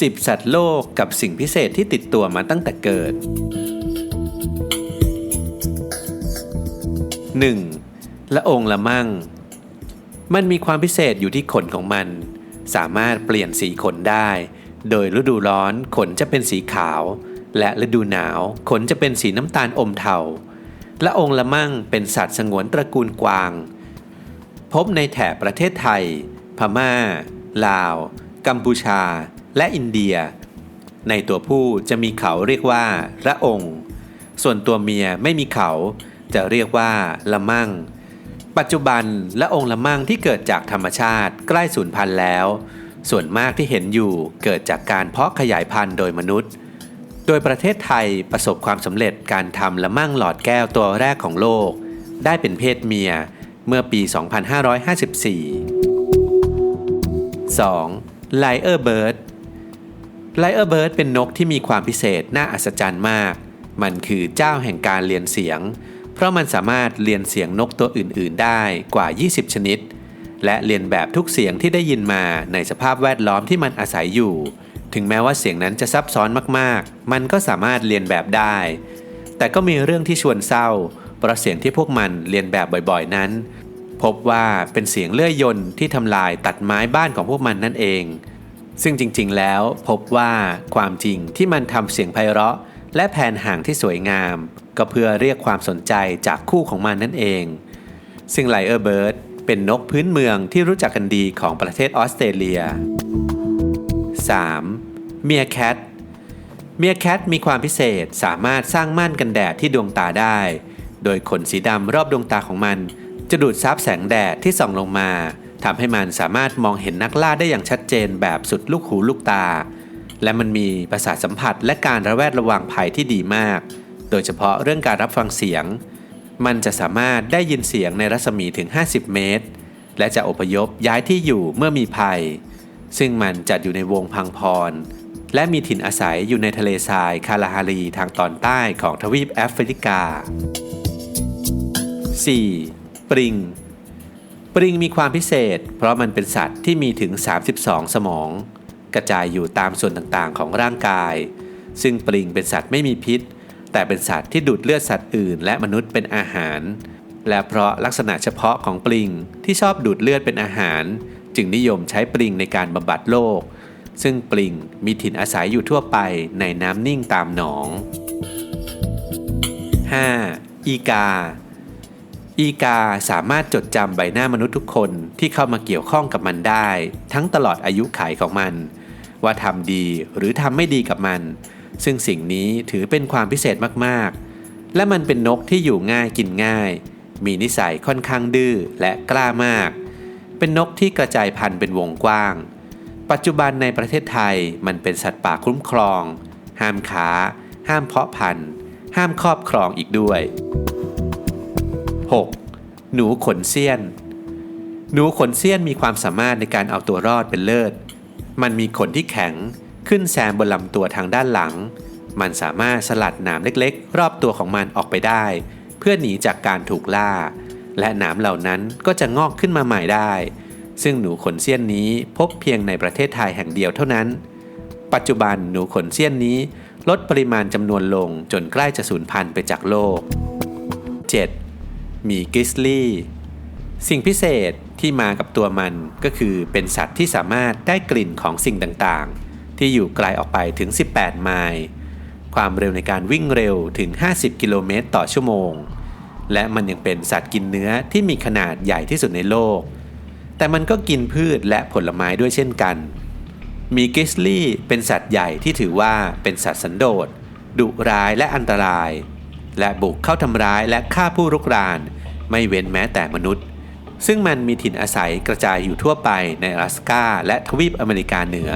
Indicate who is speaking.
Speaker 1: 10 สัตว์โลกกับสิ่งพิเศษที่ติดตัวมาตั้งแต่เกิด 1. ละองละมั่ง มันมีความพิเศษอยู่ที่ขนของมัน สามารถเปลี่ยนสีขนได้ โดยฤดูร้อนขนจะเป็นสีขาว และฤดูหนาวขนจะเป็นสีน้ำตาลอมเทาละองละมั่งเป็นสัตว์สงวนตระกูลกวาง พบในแถบประเทศไทย พม่า ลาว กัมพูชา และอินเดีย ในตัวผู้จะมีเขาเรียกว่าละองค์ ส่วนตัวเมียไม่มีเขา จะเรียกว่าละมั่ง ปัจจุบันละองค์ละมั่งที่เกิดจากธรรมชาติใกล้สูญพันธุ์แล้ว ส่วนมากที่เห็นอยู่เกิดจากการเพาะขยายพันธุ์โดยมนุษย์ โดยประเทศไทยประสบความสำเร็จการทำละมั่งหลอดแก้วตัวแรกของโลก ได้เป็นเพศเมียเมื่อปี 2554 2. ไลเออร์เบิร์ด ไลเออร์เบิร์ดเป็นนกที่มีความพิเศษน่าอัศจรรย์มาก มันคือเจ้าแห่งการเรียนเสียง เพราะมันสามารถเรียนเสียงนกตัวอื่น ๆ ได้กว่า 20 ชนิด และเรียนแบบทุกเสียงที่ได้ยินมาในสภาพแวดล้อมที่มันอาศัยอยู่ ถึงแม้ว่าเสียงนั้นจะซับซ้อนมาก ๆ มันก็สามารถเรียนแบบได้ แต่ก็มีเรื่องที่ชวนเศร้า เพราะเสียงที่พวกมันเรียนแบบบ่อย ๆ นั้น พบว่าเป็นเสียงเลื่อยยนต์ที่ทำลายตัดไม้บ้านของพวกมันนั่นเอง ซึ่งจริงๆ แล้วพบว่าความจริงที่มันทำเสียงไพเราะ และแผนห่างที่สวยงาม ก็เพื่อเรียกความสนใจจากคู่ของมันนั่นเอง ซึ่งไลเออร์เบิร์ดเป็นนกพื้นเมืองที่รู้จักกันดีของประเทศออสเตรเลีย 3. เมียแคทเมียแคทมีความพิเศษสามารถสร้างม่านกันแดดที่ดวงตาได้ โดยขนสีดำรอบดวงตาของมัน จะดูดซับแสงแดดที่ส่องลงมา ทำให้มันสามารถมองเห็นนักล่าได้อย่างชัดเจนแบบสุดลูกหูลูกตา และมันมีประสาทสัมผัสและการระแวดระวังภัยที่ดีมาก โดยเฉพาะเรื่องการรับฟังเสียง มันจะสามารถได้ยินเสียงในรัศมีถึง 50 เมตร และจะอพยพย้ายที่อยู่เมื่อมีภัย ซึ่งมันจัดอยู่ในวงพังพร และมีถิ่นอาศัยอยู่ในทะเลทรายคาลาฮารีทางตอนใต้ของทวีปแอฟริกา 4. ปริง ปริงมีความพิเศษ เพราะมันเป็นสัตว์ที่มีถึง 32 สมอง กระจายอยู่ตามส่วนต่างๆของร่างกาย ซึ่งปริงเป็นสัตว์ไม่มีพิษ แต่เป็นสัตว์ที่ดูดเลือดสัตว์อื่น และมนุษย์เป็นอาหาร และเพราะลักษณะเฉพาะของปริงที่ชอบดูดเลือดเป็นอาหาร จึงนิยมใช้ปริงในการบำบัดโรคซึ่งปริงมีถิ่นอาศัยอยู่ทั่วไปในน้ำนิ่งตามหนอง 5. อีกา อีกาสามารถจดจำใบหน้ามนุษย์ทุกคนที่เข้ามาเกี่ยวข้องกับมันได้ ทั้งตลอดอายุขัยของมัน ว่าทำดีหรือทำไม่ดีกับมัน ซึ่งสิ่งนี้ถือเป็นความพิเศษมากๆ และมันเป็นนกที่อยู่ง่ายกินง่าย มีนิสัยค่อนข้างดื้อและกล้ามาก เป็นนกที่กระจายพันธุ์เป็นวงกว้าง ปัจจุบันในประเทศไทยมันเป็นสัตว์ป่าคุ้มครอง ห้ามค้าห้ามเพาะพันธุ์ ห้ามครอบครองอีกด้วย 6. หนูขนเสี้ยน หนูขนเสี้ยนมีความสามารถในการเอาตัวรอดเป็นเลิศ มันมีขนที่แข็งขึ้นแซมบนลำตัวทางด้านหลัง มันสามารถสลัดหนามเล็กๆ รอบตัวของมันออกไปได้ เพื่อหนีจากการถูกล่า และหนามเหล่านั้นก็จะงอกขึ้นมาใหม่ได้ ซึ่งหนูขนเสี้ยนนี้พบเพียงในประเทศไทยแห่งเดียวเท่านั้น ปัจจุบันหนูขนเสี้ยนนี้ลดปริมาณจำนวนลงจนใกล้จะสูญพันธุ์ไปจากโลก 7. หมีกริสลี่สิ่งพิเศษที่มากับตัวมันก็คือเป็นสัตว์ที่สามารถได้กลิ่นของสิ่งต่างๆ ที่อยู่ไกลออกไปถึง 18 ไมล์ ความเร็วในการวิ่งเร็วถึง 50 กิโลเมตรต่อชั่วโมง และมันยังเป็นสัตว์กินเนื้อที่มีขนาดใหญ่ที่สุดในโลก แต่มันก็กินพืชและผลไม้ด้วยเช่นกัน มีกิสลี่เป็นสัตว์ใหญ่ที่ถือว่าเป็นสัตว์สันโดษ ดุร้ายและอันตราย และบุกเข้าทำร้ายและฆ่าผู้รุกราน ไม่เว้นแม้แต่มนุษย์ ซึ่งมันมีถิ่นอาศัยกระจายอยู่ทั่วไปในอลาสกาและทวีปอเมริกาเหนือ